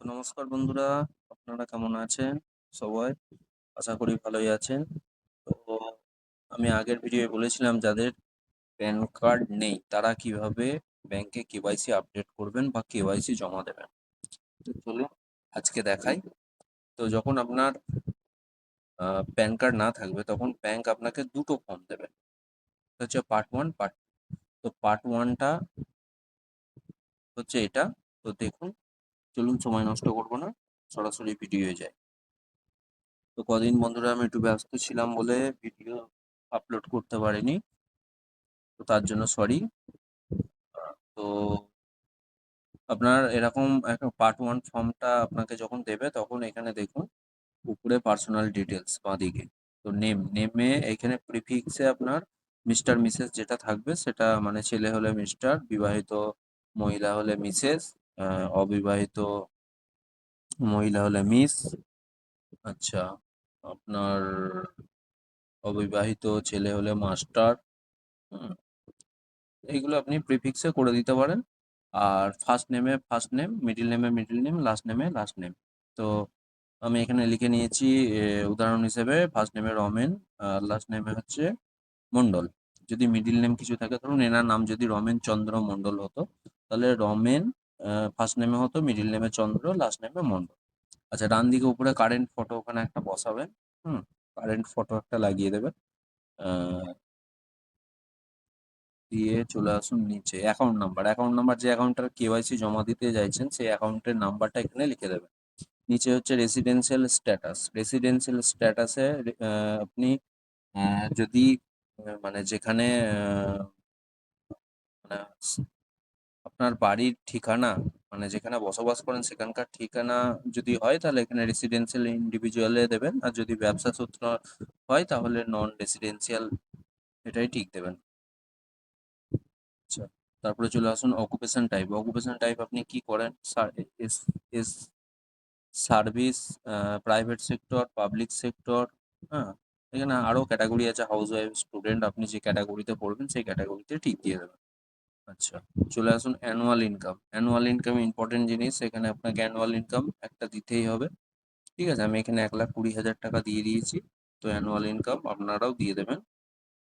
নমস্কার বন্ধুরা, আপনারা কেমন আছেন সবাই? আশা করি ভালোই আছেন। তো আমি আগের ভিডিওয়ে বলেছিলাম যাদের প্যান কার্ড নেই, তারা কীভাবে ব্যাংকে কেওয়াইসি আপডেট করবেন বা কেওয়াইসি জমা দেবেন? তো চলুন আজকে দেখাই। তো যখন আপনার প্যান কার্ড না থাকবে, তখন ব্যাংক আপনাকে দুটো ফর্ম দেবে। হচ্ছে পার্ট ওয়ান পার্ট তো পার্ট ওয়ানটা হচ্ছে এটা। তো দেখুন চলুন সময় নষ্ট করব না, সরাসরি ভিডিওয়ে যায় তো কদিন বন্ধুরা আমি একটু ব্যস্ত ছিলাম বলে ভিডিও আপলোড করতে পারিনি, তো তার জন্য সরি তো আপনার এরকম একটা পার্ট ওয়ান ফর্মটা আপনাকে যখন দেবে তখন এখানে দেখুন, উপরে পার্সোনাল ডিটেলস বাঁদিকে। তো নেম নেমে এখানে প্রিফিক্সে আপনার মিস্টার মিসেস যেটা থাকবে সেটা মানে ছেলে হলে মিস্টার বিবাহিত মহিলা হলে মিসেস অবিবাহিত মহিলা হলে মিস। আচ্ছা আপনার অবিবাহিত ছেলে হলে মাস্টার। হুম এইগুলো আপনি প্রিফিক্সে করে দিতে পারেন। আর ফার্স্ট নেমে ফার্স্ট নেম মিডিল নেমে মিডিল নেম লাস্ট নেমে লাস্ট নেম তো আমি এখানে লিখে নিয়েছি উদাহরণ হিসেবে ফার্স্ট নেমে রমেন আর লাস্ট নেমে হচ্ছে মণ্ডল। যদি মিডিল নেম কিছু থাকে ধরুন এনার নাম যদি রমেন চন্দ্র মণ্ডল হতো তাহলে রমেন ফার্স্ট নেমে হতো মিডিল নেমে চন্দ্র লাস্ট নেমে মণ্ডল আচ্ছা ডান দিকে উপরে কারেন্ট ফটো ওখানে একটা বসাবেন, হুম কারেন্ট ফটো একটা লাগিয়ে দেবেন। দিয়ে চলে আসুন নিচে অ্যাকাউন্ট নাম্বার অ্যাকাউন্ট নাম্বার যে অ্যাকাউন্টটার কেওয়াইসি জমা দিতে চাইছেন, সেই অ্যাকাউন্টের নাম্বারটা এখানে লিখে দেবেন। নিচে হচ্ছে রেসিডেন্সিয়াল স্ট্যাটাস রেসিডেন্সিয়াল স্ট্যাটাসে আপনি যদি মানে যেখানে মানে আপনার বাড়ির ঠিকানা মানে যেখানে বসবাস করেন সেখানকার ঠিকানা যদি হয় তাহলে এখানে রেসিডেন্সিয়াল ইন্ডিভিজুয়ালে দেবেন। আর যদি ব্যবসা সূত্র হয় তাহলে নন রেসিডেন্সিয়াল এটাই ঠিক দেবেন। আচ্ছা তারপরে চলে আসুন অকুপেশন টাইপ অকুপেশন টাইপ আপনি কি করেন? S service private sector public sector হ্যাঁ? এখানে আরও ক্যাটাগরি আছে হাউস ওয়াইফ স্টুডেন্ট আপনি যে ক্যাটাগরিতে পড়বেন সেই ক্যাটাগরিতে ঠিক দিয়ে দেবেন। আচ্ছা চলে আসুন annual income annual income important জিনিস, এখানে আপনাকে অ্যানুয়াল ইনকাম একটা দিতেই হবে। ঠিক আছে, আমি এখানে এক লাখ কুড়ি হাজার টাকা দিয়ে দিয়েছি। তো অ্যানুয়াল ইনকাম আপনারাও দিয়ে দেবেন।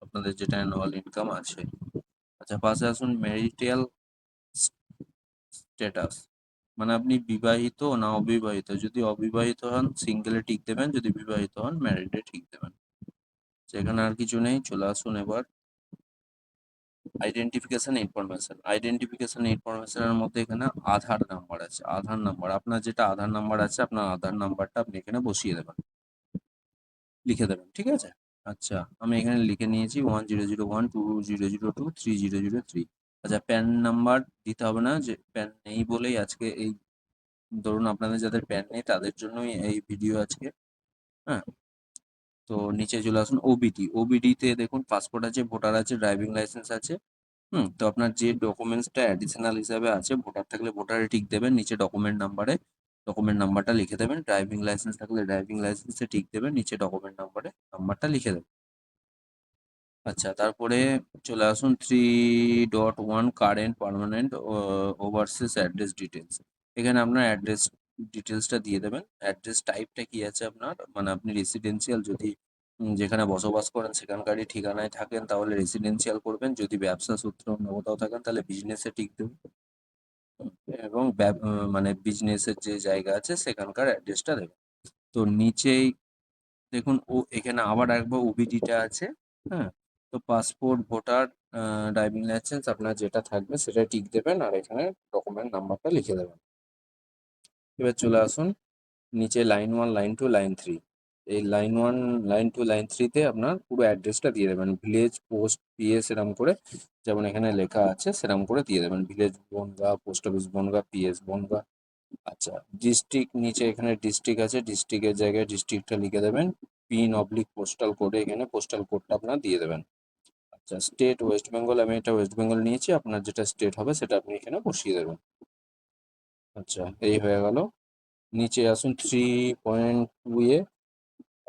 আপনাদের যেটা অ্যানুয়াল ইনকাম আছে। আচ্ছা পাশে আসুন ম্যারিটাল স্ট্যাটাস মানে আপনি বিবাহিত না অবিবাহিত? যদি অবিবাহিত হন সিঙ্গেলে টিক দেবেন, যদি বিবাহিত হন ম্যারিডে ঠিক দেবেন। সেখানে আর কিছু নেই, চলে আসুন এবার। আইডেন্টিফিকেশন ইনফরমেশন আইডেন্টিফিকেশন ইনফরমেশনের মধ্যে এখানে আধার নাম্বার আছে, আধার নাম্বার আপনার যেটা আধার নাম্বার আছে, আপনার আধার নাম্বারটা আপনি এখানে বসিয়ে দেবেন। লিখে দেবেন, ঠিক আছে? আচ্ছা আমি এখানে লিখে নিয়েছি one zero zero one two zero zero two three zero zero three আচ্ছা প্যান নাম্বার দিতে হবে না, যে প্যান নেই বলেই আজকে এই, ধরুন আপনাদের যাদের প্যান নেই, তাদের জন্যই এই ভিডিও আজকে হ্যাঁ? তো নিচে চলে আসুন ওবিডি ওবিডিতে দেখুন পাসপোর্ট আছে ভোটার আছে ড্রাইভিং লাইসেন্স আছে, হুম? তো আপনার যে ডকুমেন্টসটা অ্যাডিশনাল হিসাবে আছে ভোটার থাকলে ভোটারে ঠিক দেবেন, নিচে ডকুমেন্ট নাম্বারে ডকুমেন্ট নাম্বারটা লিখে দেবেন ড্রাইভিং লাইসেন্স থাকলে ড্রাইভিং লাইসেন্সে ঠিক দেবেন, নিচে ডকুমেন্ট নাম্বারে নাম্বারটা লিখে দেবেন। আচ্ছা তারপরে চলে আসুন three dot one current permanent overseas address details এখানে আপনার অ্যাড্রেস ডিটেলসটা দিয়ে দেবেন। অ্যাড্রেস টাইপটা কি আছে আপনার? মানে আপনি রেসিডেন্সিয়াল যদি যেখানে বসবাস করেন সেখানকারই ঠিকানায় থাকেন, তাহলে রেসিডেন্সিয়াল করবেন। যদি ব্যবসা সূত্রে অন্য কোথাও থাকেন, তাহলে বিজনেসে ঠিক দেবেন এবং মানে বিজনেসের যে জায়গা আছে, সেখানকার অ্যাড্রেসটা দেবেন। তো নিচেই দেখুন, ও, এখানে আবার একবার ওবিডিটা আছে হ্যাঁ? তো পাসপোর্ট ভোটার ড্রাইভিং লাইসেন্স আপনার যেটা থাকবে সেটা টিক দেবেন। আর এখানে ডকুমেন্ট নাম্বারটা লিখে দেবেন। এবার চলে আসুন নিচে line one line two line three এই line one line two line থ্রিতে আপনার পুরো অ্যাড্রেসটা দিয়ে দেবেন। ভিলেজ পোস্ট পিএস এরম করে যেমন এখানে লেখা আছে সেরকম করে দিয়ে দেবেন। Village Bangaon post office Bangaon PS Bangaon আচ্ছা ডিস্ট্রিক্ট নিচে এখানে ডিস্ট্রিক্ট আছে ডিস্ট্রিক্টের জায়গায় ডিস্ট্রিক্টটা লিখে দেবেন। পিন অবলিক পোস্টাল কোডে এখানে পোস্টাল কোডটা আপনার দিয়ে দেবেন। আচ্ছা স্টেট ওয়েস্ট বেঙ্গল আমি এটা ওয়েস্ট বেঙ্গল নিয়েছি, আপনার যেটা স্টেট হবে সেটা আপনি এখানে বসিয়ে দেবেন। আচ্ছা এই হয়ে গেল। নিচে আসুন three point two A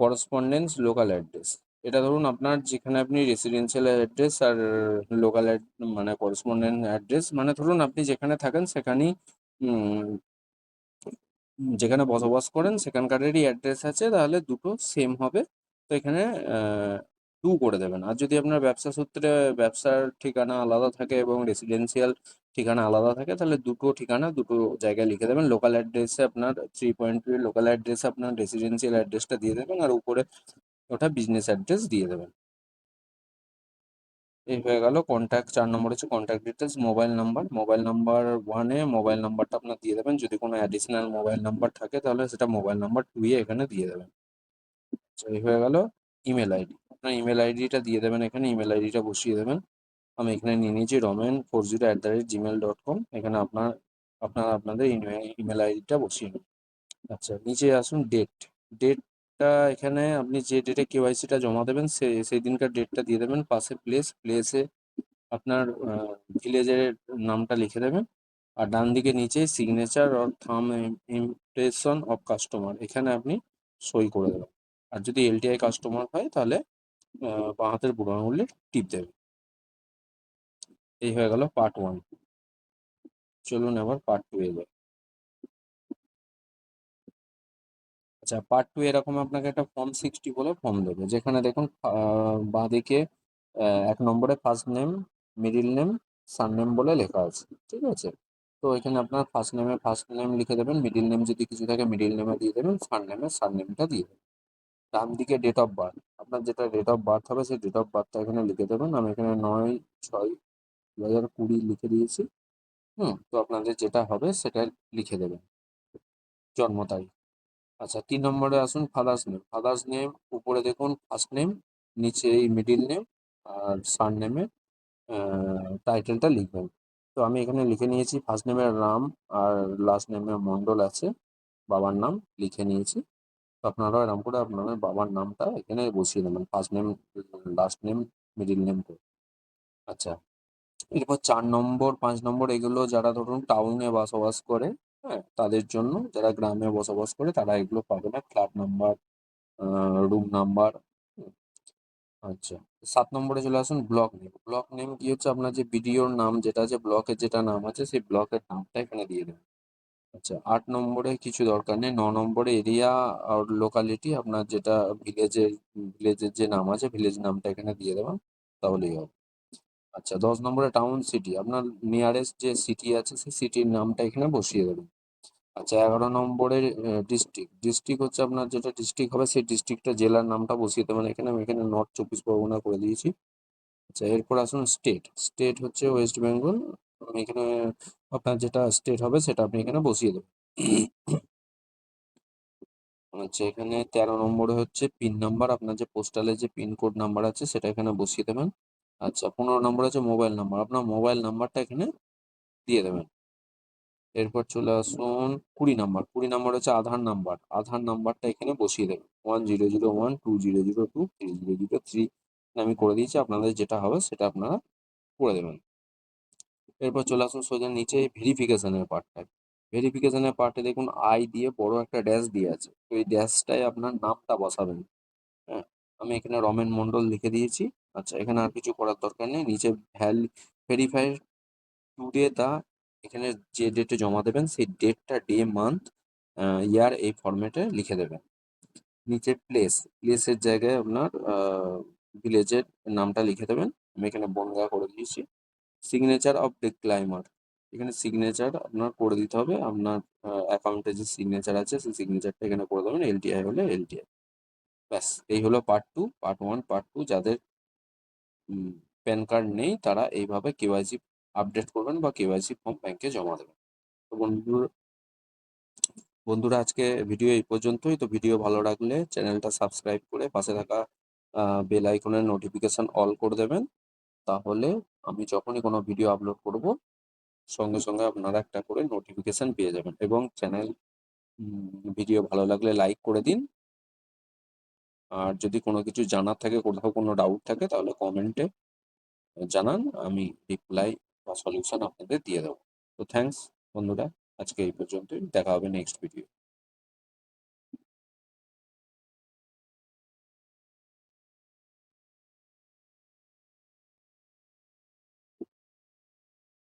correspondence local address এটা ধরুন আপনার যেখানে আপনি রেসিডেন্সিয়াল অ্যাড্রেস আর লোকাল মানে করসপন্ডেন্ট অ্যাড্রেস মানে ধরুন আপনি যেখানে থাকেন সেখানেই যেখানে বসবাস করেন সেখানকারেরই অ্যাড্রেস আছে, তাহলে দুটো সেম হবে। তো এখানে টু করে দেবেন। আর যদি আপনার ব্যবসা সূত্রে, ব্যবসার ঠিকানা আলাদা থাকে এবং রেসিডেন্সিয়াল ঠিকানা আলাদা থাকে, তাহলে দুটো ঠিকানা, দুটো জায়গায় লিখে দেবেন। লোকাল অ্যাড্রেসে আপনার থ্রি পয়েন্ট টু লোকাল অ্যাড্রেসে আপনার রেসিডেন্সিয়াল অ্যাড্রেসটা দিয়ে দেবেন আর উপরে ওটা বিজনেস অ্যাড্রেস দিয়ে দেবেন। এই হয়ে গেল কন্ট্যাক্ট চার নম্বর হচ্ছে contact details mobile number mobile number ওয়ানে মোবাইল নাম্বারটা আপনার দিয়ে দেবেন। যদি কোনো অ্যাডিশনাল মোবাইল নাম্বার থাকে, তাহলে সেটা মোবাইল নাম্বার টুয়ে এখানে দিয়ে দেবেন। এই হয়ে গেল ইমেল আইডি আপনার ইমেল আইডিটা দিয়ে দেবেন এখানে ইমেল আইডিটা বসিয়ে দেবেন। আমি এখানে নিয়ে নিয়েছি Ramen four zero at the rate Gmail dot com. এখানে আপনার, আপনারা আপনাদের ইমেল আইডিটা বসিয়ে নিন। আচ্ছা নিচে আসুন ডেট ডেটটা এখানে আপনি যে ডেটে কেওয়াইসিটা জমা দেবেন, সে, সেই দিনকার ডেটটা দিয়ে দেবেন, পাশে প্লেস প্লেসে আপনার ভিলেজের নামটা লিখে দেবেন। আর ডান দিকে নিচে signature or thumb impression of customer এখানে আপনি সই করে দেবেন। আর যদি এলটিআই কাস্টমার হয়, তাহলে বাঁ হাতের বুড়ো আঙুলে টিপ দেবেন। এই হয়ে গেল পার্ট ওয়ান চলুন আবার পার্ট টু এ যাই। আচ্ছা পার্ট টু এরকম আপনাকে একটা ফর্ম সিক্সটি বলে ফর্ম দেবে। যেখানে দেখুন বাঁদিকে এক নম্বরে first name middle name surname বলে লেখা আছে। ঠিক আছে? তো এখানে আপনার ফার্স্ট নেমে ফার্স্ট নেম লিখে দেবেন। মিডিল নেম যদি কিছু থাকে মিডিল নেমে দিয়ে দেবেন সার নেমে সার নেমটা দিয়ে দেবেন। ডান দিকে ডেট অফ বার্থ আপনার যেটা ডেট অফ বার্থ হবে, সেই ডেট অফ বার্থটা এখানে লিখে দেবেন। আমি এখানে নয়, ছয় দু হাজার কুড়ি লিখে দিয়েছি, হুম, তো আপনাদের যেটা হবে সেটা লিখে দেবেন। জন্ম তারিখ। আচ্ছা তিন নম্বরে আসুন ফাদার্স নেম ফাদার্স নেম উপরে দেখুন ফার্স্ট নেম নিচে এই মিডিল নেম আর সার নেমে টাইটেলটা লিখবেন। তো আমি এখানে লিখে নিয়েছি ফার্স্ট নেমে রাম আর লাস্ট নেমে মণ্ডল আছে, বাবার নাম লিখে নিয়েছি। তো আপনারাও এরকম করে আপনাদের বাবার নামটা এখানে বসিয়ে দেবেন first name last name middle name করে। আচ্ছা এরপর চার নম্বর, পাঁচ নম্বর এগুলো যারা ধরুন টাউনে বসবাস করে হ্যাঁ তাদের জন্য যারা গ্রামে বসবাস করে তারা এগুলো পাবে না। ফ্ল্যাট নাম্বার রুম নাম্বার আচ্ছা সাত নম্বরে চলে আসুন ব্লক নেম ব্লক নেম কি হচ্ছে? আপনার যে বিডিওর নাম যেটা আছে ব্লকের যেটা নাম আছে, সেই ব্লকের নামটা এখানে দিয়ে দেবেন। আচ্ছা আট নম্বরে কিছু দরকার নেই। ন নম্বরে এরিয়া আর লোকালিটি আপনার যেটা ভিলেজের ভিলেজের যে নাম আছে ভিলেজ নামটা এখানে দিয়ে দেবেন, তাহলেই হবে। আচ্ছা দশ নম্বরে টাউন সিটি, আপনার নিয়ারেস্ট যে সিটি আছে, সেই সিটির নামটা এখানে বসিয়ে দেবেন। আচ্ছা এগারো নম্বরের ডিস্ট্রিক্ট ডিস্ট্রিক্ট হচ্ছে আপনার যেটা ডিস্ট্রিক্ট হবে, সেই ডিস্ট্রিক্টটা জেলার নামটা বসিয়ে দেবেন। এখানে আমি এখানে নর্থ চব্বিশ পরগনা করে দিয়েছি। আচ্ছা এরপর আসুন স্টেট স্টেট হচ্ছে ওয়েস্ট বেঙ্গল এখানে আপনার যেটা স্টেট হবে, সেটা আপনি এখানে বসিয়ে দেবেন। আচ্ছা এখানে তেরো নম্বরে হচ্ছে পিন নাম্বার আপনার যে পোস্টালের যে পিনকোড নাম্বার আছে, সেটা এখানে বসিয়ে দেবেন। আচ্ছা পনেরো নম্বর আছে মোবাইল নাম্বার আপনার মোবাইল নাম্বারটা এখানে দিয়ে দেবেন। এরপর চলে আসুন কুড়ি নাম্বার। কুড়ি নাম্বার হচ্ছে আধার নাম্বার আধার নাম্বারটা এখানে বসিয়ে দেবেন। One zero zero one two zero zero two three zero zero three আমি করে দিয়েছি। আপনাদের যেটা হবে সেটা আপনারা করে দেবেন। এরপর চলে আসুন সোজা নিচে ভেরিফিকেশনের পার্টটায় ভেরিফিকেশনের পার্টে দেখুন আই দিয়ে বড় একটা ড্যাশ দিয়ে আছে। তো এই ড্যাশটায় আপনার নামটা বসাবেন। হ্যাঁ আমি এখানে রমেন মণ্ডল লিখে দিয়েছি। আচ্ছা এখানে আর কিছু করার দরকার নেই। নিচে ভ্যাল ভেরিফাই টুডে দা এখানে যে ডেটে জমা দেবেন, সেই ডেটটা ডে মান্থ ইয়ার এই ফরম্যাটে লিখে দেবেন। নিচে প্লেস প্লেসের জায়গায় আপনার ভিলেজের নামটা লিখে দেবেন। আমি এখানে বনগা করে দিয়েছি। সিগনেচার অফ ডিক্লাইমার এখানে সিগনেচার আপনার করে দিতে হবে। আপনার অ্যাকাউন্টে যে সিগনেচার আছে, সেই সিগনেচারটা এখানে করে দেবেন। এলটিআই হলে এলটিআই ব্যাস, এই হলো part two part one part two যাদের প্যান কার্ড নেই, তারা এইভাবে কেওয়াইসি আপডেট করবেন বা কেওয়াইসি ফর্ম ব্যাংকে জমা দেবেন। তো বন্ধুরা বন্ধুরা আজকে ভিডিও এই পর্যন্তই। তো ভিডিও ভালো লাগলে চ্যানেলটা সাবস্ক্রাইব করে পাশে থাকা বেল আইকনের নোটিফিকেশন অল করে দেবেন। তাহলে আমি যখনই কোনো ভিডিও আপলোড করব, সঙ্গে সঙ্গে আপনারা একটা করে নোটিফিকেশন পেয়ে যাবেন। এবং চ্যানেল ভিডিও ভালো লাগলে লাইক করে দিন। আর যদি কোনো কিছু জানার থাকে, কোথাও কোনো ডাউট থাকে, তাহলে কমেন্টে জানান, আমি রিপ্লাই বা সলিউশন আপনাদের দিয়ে দেবো। তো থ্যাংকস বন্ধুরা, আজকে এই পর্যন্তই, দেখা হবে নেক্সট ভিডিও